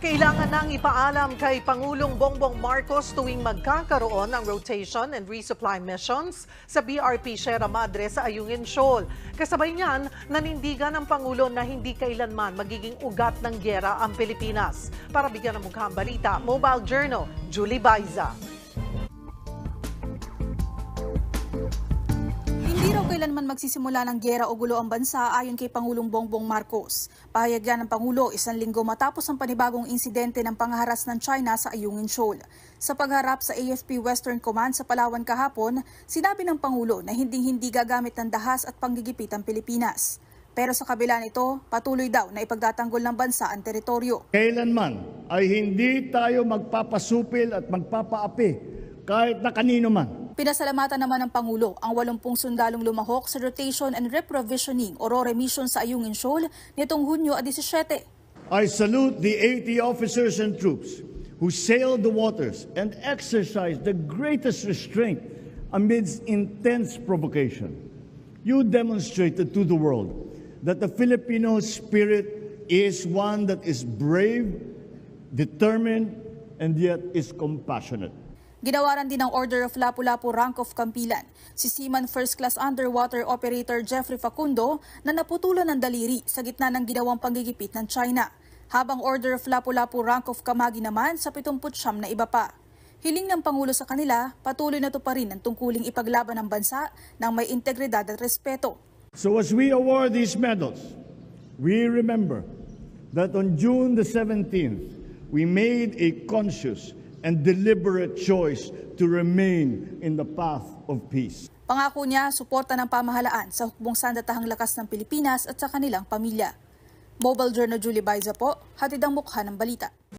Kailangan nang ipaalam kay Pangulong Bongbong Marcos tuwing magkakaroon ng rotation and resupply missions sa BRP Sierra Madre sa Ayungin Shoal. Kasabay niyan, nanindigan ng Pangulo na hindi kailanman magiging ugat ng gyera ang Pilipinas. Para bigyan ng mukhang balita, Mobile Journal, Julie Baiza. Kailanman magsisimula ng gyera o gulo ang bansa ayon kay Pangulong Bongbong Marcos. Pahayag yan ng Pangulo isang linggo matapos ang panibagong insidente ng pangharas ng China sa Ayungin Shoal. Sa pagharap sa AFP Western Command sa Palawan kahapon, sinabi ng Pangulo na hindi-hindi gagamit ng dahas at panggigipit ang Pilipinas. Pero sa kabila nito, patuloy daw na ipagdatanggol ng bansa ang teritoryo. Kailanman ay hindi tayo magpapasupil at magpapaapi kahit na kanino man. Pinasalamatan naman ng Pangulo ang 80 sundalong lumahok sa rotation and reprovisioning o RORE mission sa Ayungin Shoal nitong Hunyo 17. I salute the 80 officers and troops who sailed the waters and exercised the greatest restraint amidst intense provocation. You demonstrated to the world that the Filipino spirit is one that is brave, determined, and yet is compassionate. Ginawaran din ng Order of Lapu-Lapu Rank of Kampilan si Seaman First Class Underwater Operator Jeffrey Facundo na naputulan ng daliri sa gitna ng ginawang panggigipit ng China. Habang Order of Lapu-Lapu Rank of Kamagi naman sa 79 na iba pa. Hiling ng Pangulo sa kanila, patuloy na to pa rin ang tungkuling ipaglaban ng bansa ng may integridad at respeto. So as we award these medals, we remember that on June the 17th, we made a conscious and deliberate choice to remain in the path of peace. Pangako niya, suporta ng pamahalaan sa hukbong sandatahang lakas ng Pilipinas at sa kanilang pamilya. Mobile Journal Julie Baiza po, hatid ang mukha ng balita.